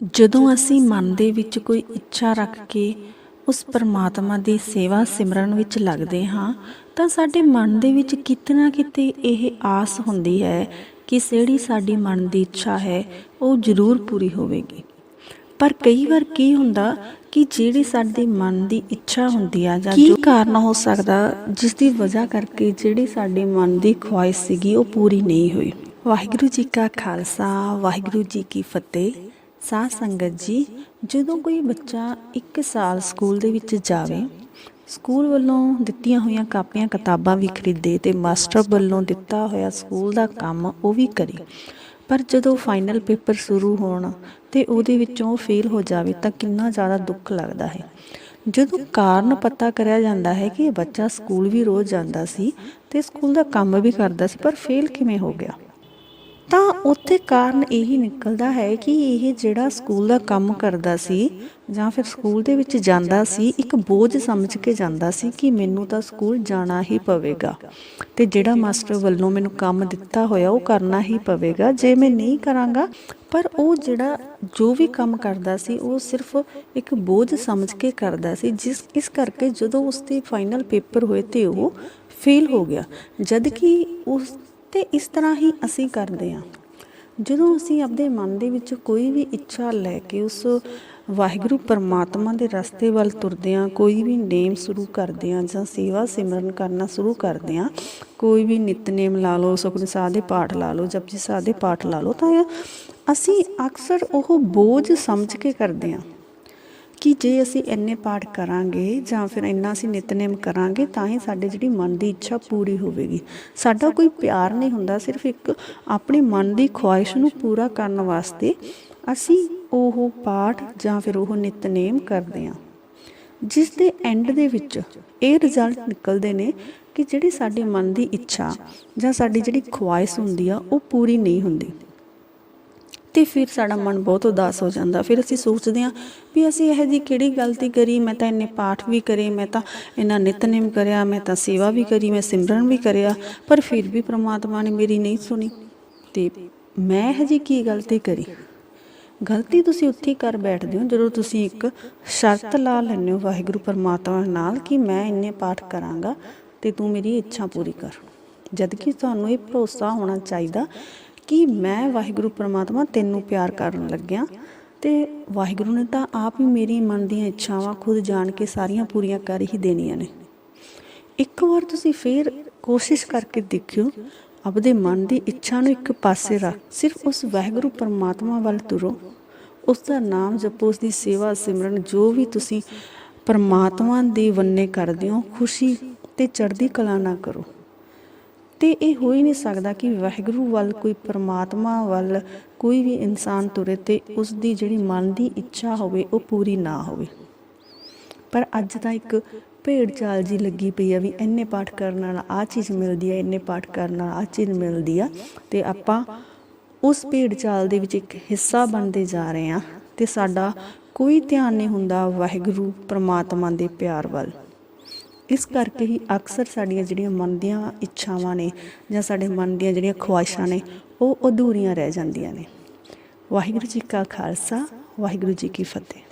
ਜਦੋਂ ਅਸੀਂ ਮਨ ਦੇ ਵਿੱਚ ਕੋਈ ਇੱਛਾ ਰੱਖ ਕੇ ਉਸ ਪਰਮਾਤਮਾ ਦੀ ਸੇਵਾ ਸਿਮਰਨ ਵਿੱਚ ਲੱਗਦੇ ਹਾਂ, ਤਾਂ ਸਾਡੇ ਮਨ ਦੇ ਵਿੱਚ ਕਿਤੇ ਨਾ ਕਿਤੇ ਇਹ ਆਸ ਹੁੰਦੀ ਹੈ ਕਿ ਜਿਹੜੀ ਸਾਡੀ ਮਨ ਦੀ ਇੱਛਾ ਹੈ, ਉਹ ਜ਼ਰੂਰ ਪੂਰੀ ਹੋਵੇਗੀ। ਪਰ ਕਈ ਵਾਰ ਕੀ ਹੁੰਦਾ ਕਿ ਜਿਹੜੀ ਸਾਡੇ ਮਨ ਦੀ ਇੱਛਾ ਹੁੰਦੀ ਆ ਜਾਂ ਜੋ ਕਾਰਨ ਹੋ ਸਕਦਾ ਜਿਸ ਦੀ ਵਜ੍ਹਾ ਕਰਕੇ ਜਿਹੜੀ ਸਾਡੇ ਮਨ ਦੀ ਖੁਆਇਸ਼ ਸੀਗੀ, ਉਹ ਪੂਰੀ ਨਹੀਂ ਹੋਈ। ਵਾਹਿਗੁਰੂ ਜੀ ਕਾ ਖਾਲਸਾ, ਵਾਹਿਗੁਰੂ ਜੀ ਕੀ ਫਤਿਹ। ਸਾਧ ਸੰਗਤ ਜੀ, ਜਦੋਂ ਕੋਈ ਬੱਚਾ 1 ਸਾਲ ਸਕੂਲ ਦੇ ਵਿੱਚ ਜਾਵੇ, ਸਕੂਲ ਵੱਲੋਂ ਦਿੱਤੀਆਂ ਹੋਈਆਂ ਕਾਪੀਆਂ ਕਿਤਾਬਾਂ ਵੀ ਖਰੀਦੇ ਤੇ ਮਾਸਟਰ ਵੱਲੋਂ ਦਿੱਤਾ ਹੋਇਆ ਸਕੂਲ ਦਾ ਕੰਮ ਉਹ ਵੀ ਕਰੇ। ਪਰ ਜਦੋਂ ਫਾਈਨਲ ਪੇਪਰ ਸ਼ੁਰੂ ਹੋਣ ਤੇ ਉਹਦੇ ਵਿੱਚੋਂ ਫੇਲ ਹੋ ਜਾਵੇ ਤਾਂ ਕਿੰਨਾ ਜ਼ਿਆਦਾ ਦੁੱਖ ਲੱਗਦਾ ਹੈ। ਜਦੋਂ ਕਾਰਨ ਪਤਾ ਕਰਿਆ ਜਾਂਦਾ ਹੈ ਕਿ ਇਹ ਬੱਚਾ ਸਕੂਲ ਵੀ ਰੋਜ਼ ਜਾਂਦਾ ਸੀ ਤੇ ਸਕੂਲ ਦਾ ਕੰਮ ਵੀ ਕਰਦਾ ਸੀ, ਪਰ ਫੇਲ ਕਿਵੇਂ ਹੋ ਗਿਆ? ਤਾਂ ਉੱਥੇ ਕਾਰਨ ਇਹੀ ਨਿਕਲਦਾ ਹੈ ਕਿ ਇਹ ਜਿਹੜਾ ਸਕੂਲ ਦਾ ਕੰਮ ਕਰਦਾ ਸੀ ਜਾਂ ਫਿਰ ਸਕੂਲ ਦੇ ਵਿੱਚ ਜਾਂਦਾ ਸੀ, ਇੱਕ ਬੋਝ ਸਮਝ ਕੇ ਜਾਂਦਾ ਸੀ ਕਿ ਮੈਨੂੰ ਤਾਂ ਸਕੂਲ ਜਾਣਾ ਹੀ ਪਵੇਗਾ ਤੇ ਜਿਹੜਾ ਮਾਸਟਰ ਵੱਲੋਂ ਮੈਨੂੰ ਕੰਮ ਦਿੱਤਾ ਹੋਇਆ ਉਹ ਕਰਨਾ ਹੀ ਪਵੇਗਾ। ਜੇ ਮੈਂ ਨਹੀਂ ਕਰਾਂਗਾ, ਪਰ ਉਹ ਜਿਹੜਾ ਜੋ ਵੀ ਕੰਮ ਕਰਦਾ ਸੀ, ਉਹ ਸਿਰਫ ਇੱਕ ਬੋਝ ਸਮਝ ਕੇ ਕਰਦਾ ਸੀ, ਜਿਸ, ਇਸ ਕਰਕੇ ਜਦੋਂ ਉਸ ਦੇ ਫਾਈਨਲ ਪੇਪਰ ਹੋਏ ਤੇ ਉਹ ਫੇਲ ਹੋ ਗਿਆ। ਜਦ ਕਿ ਉਸ ਤੇ ਇਸ ਤਰ੍ਹਾਂ ਹੀ ਅਸੀਂ ਕਰਦੇ ਹਾਂ। ਜਦੋਂ ਅਸੀਂ ਆਪਦੇ ਮਨ ਦੇ ਵਿੱਚ ਕੋਈ ਵੀ ਇੱਛਾ ਲੈ ਕੇ ਉਸ ਵਾਹਿਗੁਰੂ ਪਰਮਾਤਮਾ ਦੇ ਰਸਤੇ ਵੱਲ ਤੁਰਦੇ ਹਾਂ, ਕੋਈ ਵੀ ਨੇਮ ਸ਼ੁਰੂ ਕਰਦੇ ਹਾਂ ਜਾਂ ਸੇਵਾ ਸਿਮਰਨ ਕਰਨਾ ਸ਼ੁਰੂ ਕਰਦੇ ਹਾਂ, ਕੋਈ ਵੀ ਨਿਤਨੇਮ ਲਾ ਲਓ ਸੁਖਮਨੀ ਸਾਹਿਬ ਦੇ ਪਾਠ ਲਾ ਲਓ, ਜਪਜੀ ਸਾਹਿਬ ਦੇ ਪਾਠ ਲਾ ਲਓ, ਤਾਂ ਅਸੀਂ ਅਕਸਰ ਉਹ ਬੋਝ ਸਮਝ ਕੇ ਕਰਦੇ ਹਾਂ। ਕਿ ਜੇ ਅਸੀਂ ਇੰਨੇ ਪਾਠ ਕਰਾਂਗੇ ਜਾਂ ਫਿਰ ਇੰਨਾ ਅਸੀਂ ਨਿਤਨੇਮ ਕਰਾਂਗੇ, ਤਾਂ ਹੀ ਸਾਡੇ ਜਿਹੜੀ ਮਨ ਦੀ ਇੱਛਾ ਪੂਰੀ ਹੋਵੇਗੀ। ਸਾਡਾ ਕੋਈ ਪਿਆਰ ਨਹੀਂ ਹੁੰਦਾ, ਸਿਰਫ ਇੱਕ ਆਪਣੇ ਮਨ ਦੀ ਖੁਆਇਸ਼ ਨੂੰ ਪੂਰਾ ਕਰਨ ਵਾਸਤੇ ਅਸੀਂ ਉਹ ਪਾਠ ਜਾਂ ਫਿਰ ਉਹ ਨਿਤਨੇਮ ਕਰਦੇ ਹਾਂ। ਜਿਸ ਦੇ ਐਂਡ ਦੇ ਵਿੱਚ ਇਹ ਰਿਜ਼ਲਟ ਨਿਕਲਦੇ ਨੇ ਕਿ ਜਿਹੜੀ ਸਾਡੀ ਮਨ ਦੀ ਇੱਛਾ ਜਾਂ ਸਾਡੀ ਜਿਹੜੀ ਖੁਆਇਸ਼ ਹੁੰਦੀ ਆ, ਉਹ ਪੂਰੀ ਨਹੀਂ ਹੁੰਦੀ। ਤੇ ਫਿਰ ਸਾਡਾ ਮਨ ਬਹੁਤ ਉਦਾਸ ਹੋ ਜਾਂਦਾ। ਫਿਰ ਅਸੀਂ ਸੋਚਦੇ ਹਾਂ ਵੀ ਅਸੀਂ ਇਹ ਜੀ ਕਿਹੜੀ ਗਲਤੀ ਕਰੀ, ਮੈਂ ਤਾਂ ਇੰਨੇ ਪਾਠ ਵੀ ਕਰੇ, ਮੈਂ ਤਾਂ ਇੰਨਾ ਨਿਤਨੇਮ ਕਰਿਆ, ਮੈਂ ਤਾਂ ਸੇਵਾ ਵੀ ਕਰੀ, ਮੈਂ ਸਿਮਰਨ ਵੀ ਕਰਿਆ, ਪਰ ਫਿਰ ਵੀ ਪ੍ਰਮਾਤਮਾ ਨੇ ਮੇਰੀ ਨਹੀਂ ਸੁਣੀ। ਤੇ ਮੈਂ ਇਹ ਜੀ ਕੀ ਗਲਤੀ ਕਰੀ? ਗਲਤੀ ਤੁਸੀਂ ਉੱਥੇ ਕਰ ਬੈਠਦੇ ਹੋ, ਜਦੋਂ ਤੁਸੀਂ ਇੱਕ ਸ਼ਰਤ ਲਾ ਲੈਂਦੇ ਹੋ ਵਾਹਿਗੁਰੂ ਪਰਮਾਤਮਾ ਨਾਲ ਕਿ ਮੈਂ ਇੰਨੇ ਪਾਠ ਕਰਾਂਗਾ ਤੇ ਤੂੰ ਮੇਰੀ ਇੱਛਾ ਪੂਰੀ ਕਰ। ਜਦ ਕਿ ਤੁਹਾਨੂੰ ਇਹ ਭਰੋਸਾ ਹੋਣਾ ਚਾਹੀਦਾ ਕਿ ਮੈਂ ਵਾਹਿਗੁਰੂ ਪਰਮਾਤਮਾ ਤੈਨੂੰ ਪਿਆਰ ਕਰਨ ਲੱਗਿਆ ਤੇ ਵਾਹਿਗੁਰੂ ਨੇ ਤਾਂ ਆਪ ਹੀ ਮੇਰੀ ਮਨ ਦੀਆਂ ਇੱਛਾਵਾਂ ਖੁਦ ਜਾਣ ਕੇ ਸਾਰੀਆਂ ਪੂਰੀਆਂ ਕਰ ਹੀ ਦੇਣੀਆਂ ਨੇ। ਇੱਕ ਵਾਰ ਤੁਸੀਂ ਫੇਰ ਕੋਸ਼ਿਸ਼ ਕਰਕੇ ਦੇਖਿਓ, ਆਪਦੇ ਮਨ ਦੀ ਇੱਛਾ ਨੂੰ ਇੱਕ ਪਾਸੇ ਰੱਖ, ਸਿਰਫ ਉਸ ਵਾਹਿਗੁਰੂ ਪਰਮਾਤਮਾ ਵੱਲ ਤੁਰੋ। ਉਸ ਦਾ ਨਾਮ ਜਪੋ ਉਸ ਦੀ ਸੇਵਾ, ਸਿਮਰਨ, ਜੋ ਵੀ ਤੁਸੀਂ ਪਰਮਾਤਮਾ ਦੇ ਵੰਨੇ ਕਰਦੇ ਹੋ, ਖੁਸ਼ੀ ਤੇ ਚੜ੍ਹਦੀ ਕਲਾ ਨਾ ਕਰੋ। ਤੇ ਇਹ ਹੋ ਹੀ ਨਹੀਂ ਸਕਦਾ ਕਿ ਵਾਹਿਗੁਰੂ ਵੱਲ ਕੋਈ ਪਰਮਾਤਮਾ ਵੱਲ ਕੋਈ ਵੀ ਇਨਸਾਨ ਤੁਰੇ ਤੇ ਉਸ ਦੀ ਜਿਹੜੀ ਮਨ ਦੀ ਇੱਛਾ ਹੋਵੇ, ਉਹ ਪੂਰੀ ਨਾ ਹੋਵੇ। ਪਰ ਅੱਜ ਤਾਂ ਇੱਕ ਭੇਡ ਚਾਲ ਜੀ ਲੱਗੀ ਪਈ ਆ ਵੀ ਇੰਨੇ ਪਾਠ ਕਰਨ ਨਾਲ ਆ ਚੀਜ਼ ਮਿਲਦੀ ਆ, ਇੰਨੇ ਪਾਠ ਕਰਨ ਨਾਲ ਆ ਚੀਜ਼ ਮਿਲਦੀ ਆ ਤੇ ਆਪਾਂ ਉਸ ਭੇਡ ਚਾਲ ਦੇ ਵਿੱਚ ਇੱਕ ਹਿੱਸਾ ਬਣਦੇ ਜਾ ਰਹੇ ਆ ਤੇ ਸਾਡਾ ਕੋਈ ਧਿਆਨ ਨਹੀਂ ਹੁੰਦਾ ਵਾਹਿਗੁਰੂ ਪਰਮਾਤਮਾ ਦੇ ਪਿਆਰ ਵੱਲ। ਇਸ ਕਰਕੇ ਹੀ ਅਕਸਰ ਸਾਡੀਆਂ ਜਿਹੜੀਆਂ ਮਨ ਦੀਆਂ ਇੱਛਾਵਾਂ ਨੇ ਜਾਂ ਸਾਡੇ ਮਨ ਦੀਆਂ ਜਿਹੜੀਆਂ ਖੁਆਇਸ਼ਾਂ ਨੇ, ਉਹ ਅਧੂਰੀਆਂ ਰਹਿ ਜਾਂਦੀਆਂ ਨੇ। ਵਾਹਿਗੁਰੂ ਜੀ ਕਾ ਖਾਲਸਾ, ਵਾਹਿਗੁਰੂ ਜੀ ਕੀ ਫਤਿਹ।